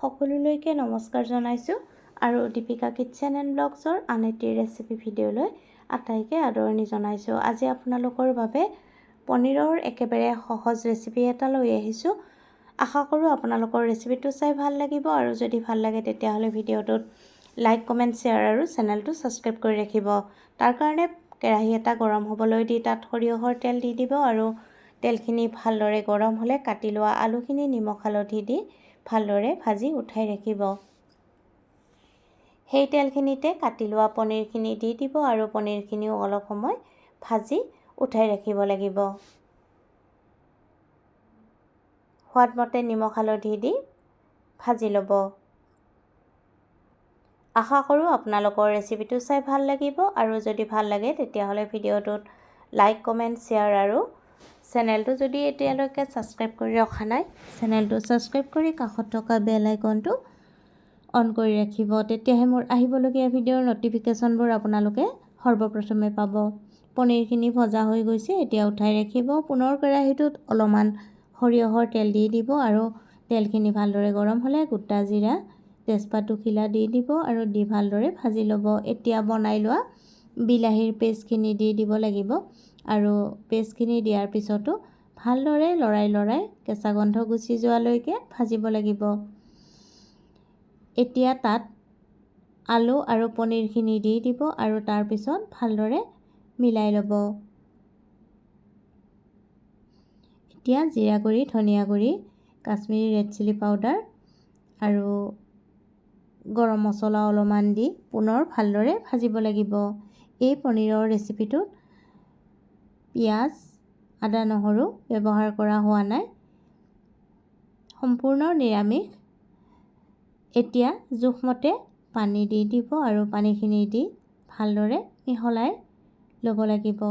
সকলোলৈকে নমস্কাৰ জনাইছোঁ আৰু দীপিকা কিটচেন এণ্ড ব্লগছৰ আন এটি ৰেচিপি ভিডিঅ'লৈ আটাইকে আদৰণি জনাইছোঁ। আজি আপোনালোকৰ বাবে পনীৰৰ একেবাৰে সহজ ৰেচিপি এটা লৈ আহিছোঁ। আশা কৰোঁ আপোনালোকৰ ৰেচিপিটো চাই ভাল লাগিব আৰু যদি ভাল লাগে তেতিয়াহ'লে ভিডিঅ'টোত লাইক কমেণ্ট শ্বেয়াৰ আৰু চেনেলটো ছাবস্ক্ৰাইব কৰি ৰাখিব। তাৰ কাৰণে কেৰাহী এটা গৰম হ'বলৈ দি তাত সৰিয়হৰ তেল দি দিব আৰু তেলখিনি ভালদৰে গৰম হ'লে কাটি লোৱা আলুখিনি নিমখ হালধি দি ভালদৰে ভাজি উঠাই ৰাখিব। সেই তেলখিনিতে কাটি লোৱা পনীৰখিনি দি দিব আৰু পনীৰখিনিও অলপ সময় ভাজি উঠাই ৰাখিব লাগিব। সোৱাদমতে নিমখ হালধি দি ভাজি ল'ব। আশা কৰোঁ আপোনালোকৰ ৰেচিপিটো চাই ভাল লাগিব আৰু যদি ভাল লাগে তেতিয়াহ'লে ভিডিঅ'টোত লাইক কমেণ্ট শ্বেয়াৰ আৰু চেনেলটো যদি এতিয়ালৈকে ছাবস্ক্ৰাইব কৰি ৰখা নাই চেনেলটো ছাবস্ক্ৰাইব কৰি কাষত থকা বেল আইকনটো অন কৰি ৰাখিব। তেতিয়াহে মোৰ আহিবলগীয়া ভিডিঅ'ৰ ন'টিফিকেশ্যনবোৰ আপোনালোকে সৰ্বপ্ৰথমে পাব। পনীৰখিনি ভজা হৈ গৈছে এতিয়া উঠাই ৰাখিব। পুনৰ কেৰাহীটোত অলপমান সৰিয়হৰ তেল দি দিব আৰু তেলখিনি ভালদৰে গৰম হ'লে গোটা জিৰা তেজপাত দুখিলা দি দিব আৰু দি ভালদৰে ভাজি ল'ব। এতিয়া বনাই লোৱা বিলাহীৰ পেষ্টখিনি দি দিব লাগিব আৰু পেষ্টখিনি দিয়াৰ পিছতো ভালদৰে লৰাই লৰাই কেঁচা গন্ধ গুচি যোৱালৈকে ভাজিব লাগিব। এতিয়া তাত আলু আৰু পনীৰখিনি দি দিব আৰু তাৰপিছত ভালদৰে মিলাই ল'ব। এতিয়া জিৰা গুড়ি ধনিয়া গুড়ি কাশ্মীৰী ৰেড চিলি পাউডাৰ আৰু গৰম মছলা অলপমান দি পুনৰ ভালদৰে ভাজিব লাগিব। এই পনীৰৰ ৰেচিপিটোত পিঁয়াজ আদা নহৰু ব্যৱহাৰ কৰা হোৱা নাই। সম্পূৰ্ণ নিৰামিষ। এতিয়া জোখমতে পানী দি দিব আৰু পানীখিনি দি ভালদৰে মিহলাই ল'ব লাগিব।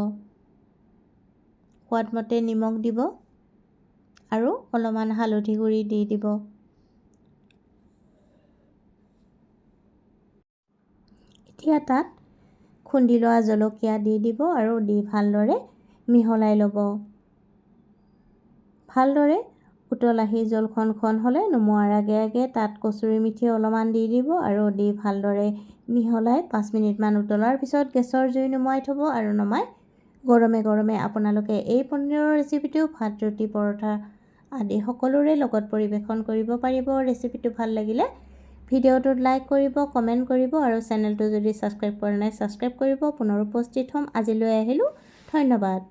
সোৱাদমতে নিমখ দিব আৰু অলপমান হালধি গুড়ি দি দিব। এতিয়া তাত খুন্দি লোৱা জলকীয়া দি দিব আৰু দি ভালদৰে মিহলাই ল'ব। ভালদৰে উতলাহী জলখন খন হ'লে নমোৱাৰ আগে আগে তাত কচুৰি মিঠি অলপমান দি দিব আৰু দি ভালদৰে মিহলাই পাঁচ মিনিটমান উতলাৰ পিছত গেছৰ জুই নুমুৱাই থ'ব আৰু নমাই গৰমে গৰমে আপোনালোকে এই পনীৰৰ ৰেচিপিটো ভাত ৰুটি পৰঠা আদি সকলোৰে লগত পৰিৱেশন কৰিব পাৰিব। ৰেচিপিটো ভাল লাগিলে ভিডিঅ'টোত লাইক কৰিব কমেণ্ট কৰিব আৰু চেনেলটো যদি ছাবস্ক্ৰাইব কৰা নাই ছাবস্ক্ৰাইব কৰিব পুনৰ উপস্থিত হ'ম। আজিলৈ আহিলোঁ। ধন্যবাদ।